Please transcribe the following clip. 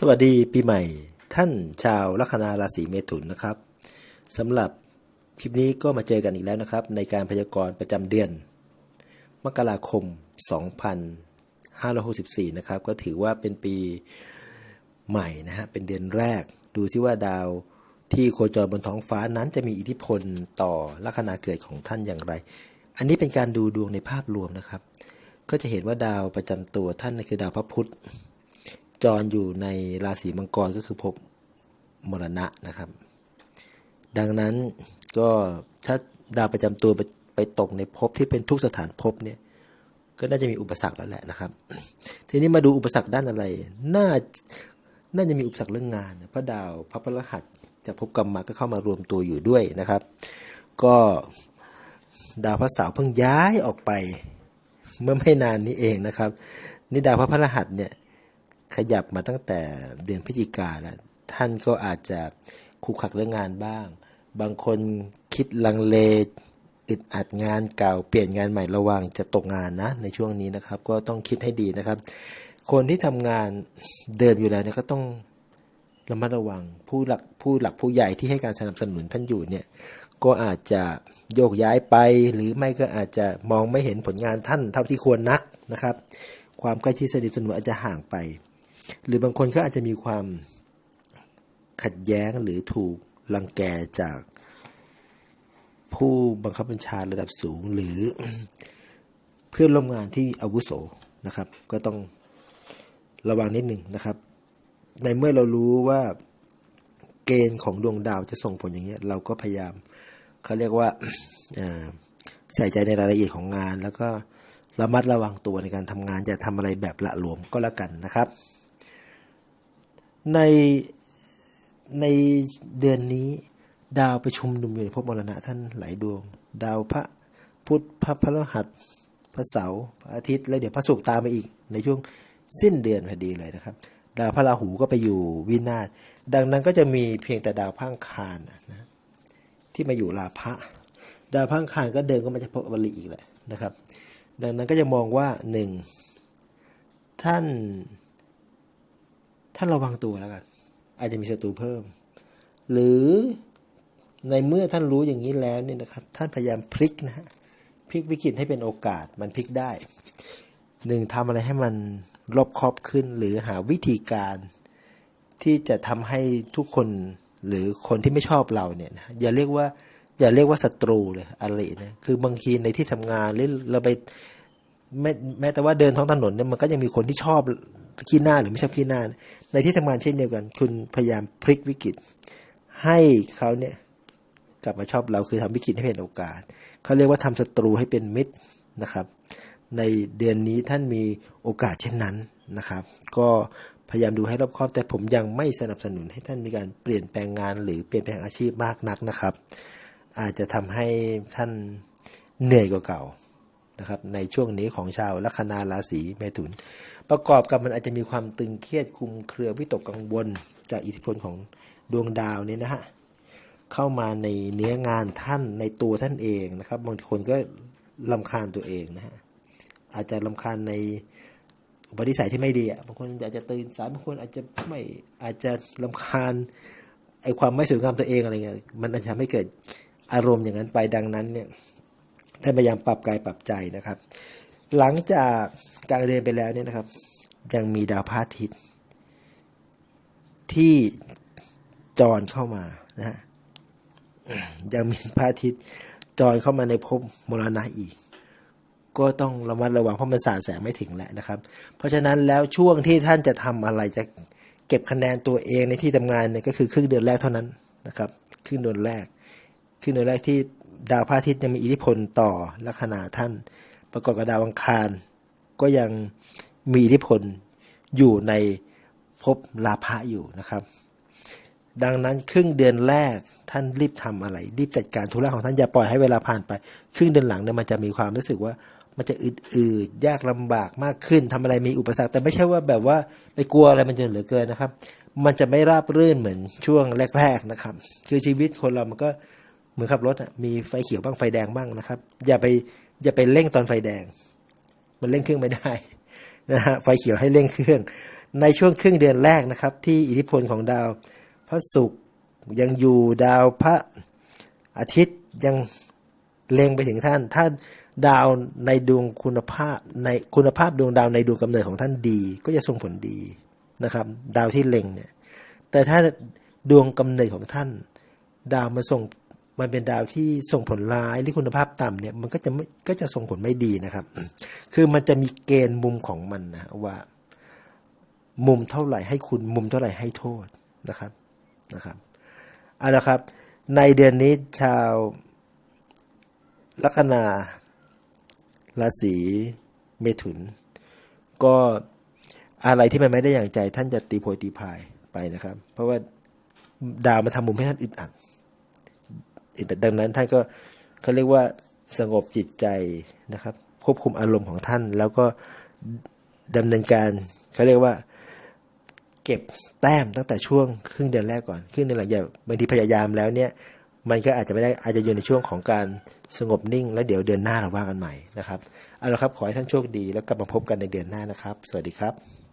สวัสดีปีใหม่ท่านชาวลัคนาราศีเมถุนนะครับสำหรับคลิปนี้ก็มาเจอกันอีกแล้วนะครับ ในการพยากรณ์ประจำเดือน มกราคม 2564 นะครับ ก็ถือว่าเป็นปีใหม่นะฮะเป็นเดือนแรก ดูซิว่าดาวที่โคจรบนท้องฟ้านั้นจะมีอิทธิพลต่อลัคนาเกิดของท่านอย่างไร อันนี้เป็นการดูดวงในภาพรวมนะครับ ก็จะเห็นว่าดาวประจำตัวท่านคือดาวพระพุธ จรอยู่ในราศีมังกรก็คือภพมรณะนะครับ ดังนั้นก็ถ้าดาวประจำตัวไปไปตกในภพที่เป็นทุกสถานภพเนี่ยก็น่าจะมีอุปสรรคแล้วแหละนะครับ ทีนี้มาดูอุปสรรคด้านอะไร น่า น่าจะมีอุปสรรคเรื่องงาน พระดาวพระพฤหัสจากภพกรรมะก็เข้ามารวมตัวอยู่ด้วยนะครับ ก็ดาวพระเสาร์เพิ่งย้ายออกไป เมื่อไม่นานนี้เองนะครับ นี่ดาวพระพฤหัสเนี่ย ขยับมาตั้งแต่เดือนพฤศจิกาแล้วท่านก็อาจจะคุกขักเรื่องงานบ้าง บางคนคิดลังเลอึดอัดงานเก่าเปลี่ยนงานใหม่ระวังจะตกงานนะ ในช่วงนี้นะครับ ก็ต้องคิดให้ดีนะครับ คนที่ทำงานเดิมอยู่แล้วเนี่ยก็ต้องระมัดระวังผู้หลักผู้หลักผู้ใหญ่ที่ให้การสนับสนุนท่านอยู่เนี่ยก็อาจจะโยกย้ายไป หรือไม่ก็อาจจะมองไม่เห็นผลงานท่านเท่าที่ควรนักนะครับ ความใกล้ชิดสนิทสนมอาจจะห่างไป หรือบางคนก็อาจจะมีความขัดแย้งหรือถูกรังแกจากผู้บังคับบัญชาระดับสูง หรือเพื่อนร่วมงานที่อาวุโสนะครับ ก็ต้องระวังนิดหนึ่งนะครับ ในเมื่อเรารู้ว่าเกณฑ์ของดวงดาวจะส่งผลอย่างเงี้ย เราก็พยายามเขาเรียกว่าใส่ใจในรายละเอียดของงาน แล้วก็ระมัดระวังตัวในการทำงานอย่าทำอะไรแบบละหลวมก็แล้วกันนะครับ ในในเดือนนี้ดาวประชุมนุมอยู่ในภพมรณะท่านหลายดวง ดาวพระพุธพระพฤหัสพระเสาร์พระอาทิตย์แล้วเดี๋ยวพระศุกร์ตามมาอีก ในช่วงสิ้นเดือนพอดีเลยนะครับ ดาวพระราหูก็ไปอยู่วินาศดังนั้นก็จะมีเพียงแต่ดาวพังคารนะที่มาอยู่ราพะ ดาวพังคารก็เดินก็มาจะพบอวลิอีกแหละนะครับ ดังนั้นก็จะมองว่าหนึ่งท่าน ท่านระวังตัวแล้วกัน อาจจะมีศัตรูเพิ่ม หรือในเมื่อท่านรู้อย่างนี้แล้วเนี่ยนะครับ ท่านพยายามพลิกนะฮะพลิกวิกฤตให้เป็นโอกาสมันพลิกได้หนึ่งทำอะไรให้มันรอบครอบขึ้น หรือหาวิธีการที่จะทำให้ทุกคนหรือคนที่ไม่ชอบเราเนี่ยนะอย่าเรียกว่า อย่าเรียกว่าศัตรูเลยอะไรนะคือบางทีในที่ทำงานหรือเราไปแม้แม้แต่ว่าเดินท้องถนนเนี่ยมันก็ยังมีคนที่ชอบ ขี้หน้าหรือไม่ชอบขี้หน้า ในที่ทำงานเช่นเดียวกัน คุณพยายามพลิกวิกฤต ให้เขาเนี่ยกลับมาชอบเราคือทำวิกฤตให้เป็นโอกาส เขาเรียกว่าทำศัตรูให้เป็นมิตรนะครับ ในเดือนนี้ท่านมีโอกาสเช่นนั้นนะครับ ก็พยายามดูให้รอบคอบ แต่ผมยังไม่สนับสนุนให้ท่านมีการเปลี่ยนแปลงงาน หรือเปลี่ยนแปลงอาชีพมากนักนะครับ อาจจะทำให้ท่านเหนื่อยกว่าเก่า นะครับในช่วงนี้ของชาวลัคนาราศีเมถุน ประกอบกับมันอาจจะมีความตึงเครียดคุมเครือวิตกกังวลจากอิทธิพลของดวงดาวเนี่ยนะฮะเข้ามาในเนื้องานท่านในตัวท่านเองนะครับ บางคนก็ลำคาญตัวเองนะฮะอาจจะลำคาญในอุปนิสัยที่ไม่ดีบางคนอาจจะตื่นสายบางคนอาจจะไม่อาจจะลำคาญไอความไม่สวยงามตัวเองอะไรเงี้ยมันอาจจะทำให้เกิดอารมณ์อย่างนั้นไปดังนั้นเนี่ย ท่านพยายามปรับกายปรับใจนะครับ หลังจากการเรียนไปแล้วเนี่ยนะครับ ยังมีดาวพระอาทิตย์ ที่จรเข้ามานะฮะยังมีพระอาทิตย์จรเข้ามาในภพมรณะอีก ก็ต้องระมัดระวังเพราะมันสารแสงไม่ถึงแล้วนะครับ เพราะฉะนั้นแล้วช่วงที่ท่านจะทำอะไรจะเก็บคะแนนตัวเองในที่ทำงานเนี่ยก็คือครึ่งเดือนแรกเท่านั้นนะครับ ครึ่งเดือนแรกครึ่งเดือนแรกที่ ดาวพระอาทิตย์ยังมีอิทธิพลต่อลัคนาท่าน ประกอบกับดาวอังคาร ก็ยังมีอิทธิพลอยู่ในภพลาภะอยู่นะครับ ดังนั้นครึ่งเดือนแรกท่านรีบทำอะไร รีบจัดการธุระของท่านอย่าปล่อยให้เวลาผ่านไป ครึ่งเดือนหลังเนี่ยมันจะมีความรู้สึกว่ามันจะอืดๆยากลำบากมากขึ้นทำอะไรมีอุปสรรค แต่ไม่ใช่ว่าแบบว่าไปกลัวอะไรมันจะเหลือเกินนะครับ มันจะไม่ราบรื่นเหมือนช่วงแรก ๆนะครับ คือชีวิตคนเรามันก็ เหมือนขับรถอะมีไฟเขียวบ้างไฟแดงบ้างนะครับ อย่าไปอย่าไปเร่งตอนไฟแดง มันเร่งเครื่องไม่ได้นะฮะไฟเขียวให้เร่งเครื่อง ในช่วงครึ่งเดือนแรกนะครับ ที่อิทธิพลของดาวพระศุกร์ยังอยู่ดาวพระอาทิตย์ยังเล็งไปถึงท่าน ถ้าดาวในดวงคุณภาพในคุณภาพดวงดาวในดวงกำเนิดของท่านดี ก็จะส่งผลดีนะครับ ดาวที่เล็งเนี่ยแต่ถ้าดวงกำเนิดของท่าน ดาวมาส่ง มันเป็นดาวที่ส่งผลร้ายหรือคุณภาพต่ำเนี่ยมันก็จะไม่ก็จะส่งผลไม่ดีนะครับ คือมันจะมีเกณฑ์มุมของมันนะว่า มุมเท่าไหร่ให้คุณมุมเท่าไหร่ให้โทษนะครับนะครับเอาละครับ ในเดือนนี้ชาวลัคนาราศีเมถุน ก็อะไรที่มันไม่ได้อย่างใจท่านจะตีโพยตีพายไปนะครับ เพราะว่าดาวมาทำมุมให้ท่านอึดอัด ดังนั้นท่านก็เขาเรียกว่าสงบจิตใจนะครับ ควบคุมอารมณ์ของท่าน แล้วก็ดำเนินการเขาเรียกว่า เก็บแต้มตั้งแต่ช่วงครึ่งเดือนแรกก่อนครึ่งเดือนหลังอย่าบางทีพยายามแล้วเนี่ย มันก็อาจจะไม่ได้อาจจะอยู่ในช่วงของการสงบนิ่ง แล้วเดี๋ยวเดือนหน้าเราว่ากันใหม่นะครับเอาละครับขอให้ท่านโชคดีแล้วกลับมาพบกันในเดือนหน้านะครับ สวัสดีครับ